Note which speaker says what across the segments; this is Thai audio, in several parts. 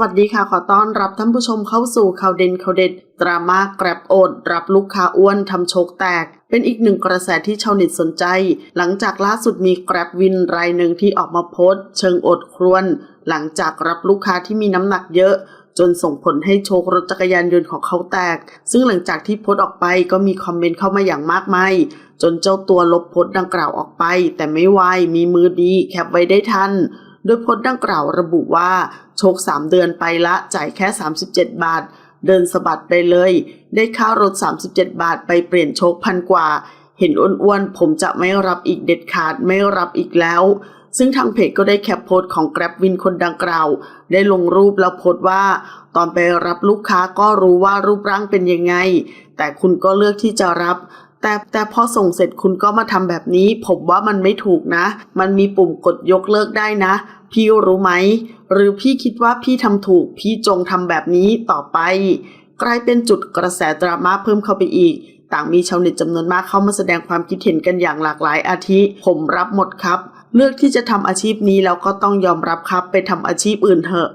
Speaker 1: วัสดีค่ะ ขอต้อนรับท่านผู้ชมเข้าสู่ข่าวเด่นข่าวเด็ด ดราม่าแกร็บโอด รับลูกค้าอ้วนทำโชคแตก เป็นอีกหนึ่งกระแสที่ชาวเน็ตสนใจ หลังจากล่าสุดมีแกร็บวินรายหนึ่งที่ออกมาโพสต์ เชิงอดครวน หลังจากรับลูกค้าที่มีน้ำหนักเยอะ จนส่งผลให้โชครถจักรยานยนต์ของเขาแตก ซึ่งหลังจากที่โพสต์ออกไปก็มีคอมเมนต์เข้ามาอย่างมากมายจนเจ้าตัวลบโพสต์ดังกล่าวออกไป แต่ไม่ไวมีมือดีแคปไว้ได้ทัน โดยโพสต์ดังกล่าวระบุว่า โชค 3 เดือนไปละจ่ายแค่ 37 บาท เดินสะบัดไปเลย ได้ค่ารถ 37 บาทไปเปลี่ยนโชคพันกว่า เห็นอ้วนๆ ผมจะไม่รับอีกเด็ดขาดไม่รับอีกแล้ว ซึ่งทางเพจก็ได้แคปโพสต์ของ Grab Win คนดังกล่าว ได้ลงรูปแล้วโพสต์ว่า ตอนไปรับลูกค้าก็รู้ว่ารูปร่างเป็นยังไง แต่คุณก็เลือกที่จะรับ แต่แต่พอส่งเสร็จคุณก็มาทำแบบนี้ ผมว่ามันไม่ถูกนะ มันมีปุ่มกดยกเลิกได้นะ พี่รู้ไหม หรือพี่คิดว่าพี่ทำถูก พี่จงทำแบบนี้ต่อไป กลายเป็นจุดกระแสดราม่าเพิ่มเข้าไปอีก ต่างมีชาวเน็ตจำนวนมากเข้ามาแสดงความคิดเห็นกันอย่างหลากหลายอาทิ ผมรับหมดครับ เลือกที่จะทำอาชีพนี้แล้วก็ต้องยอมรับครับ ไปทำอาชีพอื่นเถอะ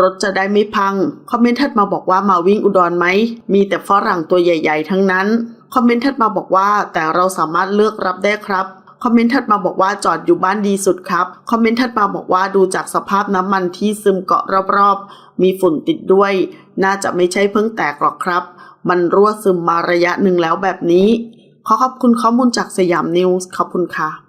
Speaker 1: รถจะได้ไม่พัง คอมเมนต์ถัดมาบอกว่ามาวิ่งอุดรไหม มีแต่ฝรั่งตัวใหญ่ ๆ ทั้งนั้น คอมเมนต์ถัดมาบอกว่า แต่เราสามารถเลือกรับได้ครับ คอมเมนต์ถัดมาบอกว่าจอดอยู่บ้านดีสุดครับ คอมเมนต์ถัดมาบอกว่าดูจากสภาพน้ำมันที่ซึมเกาะรอบๆ มีฝุ่นติดด้วย น่าจะไม่ใช่เพิ่งแตกหรอกครับ มันรั่วซึมมาระยะหนึ่งแล้วแบบนี้ ขอขอบคุณข้อมูลจากสยามนิวส์ขอบคุณค่ะ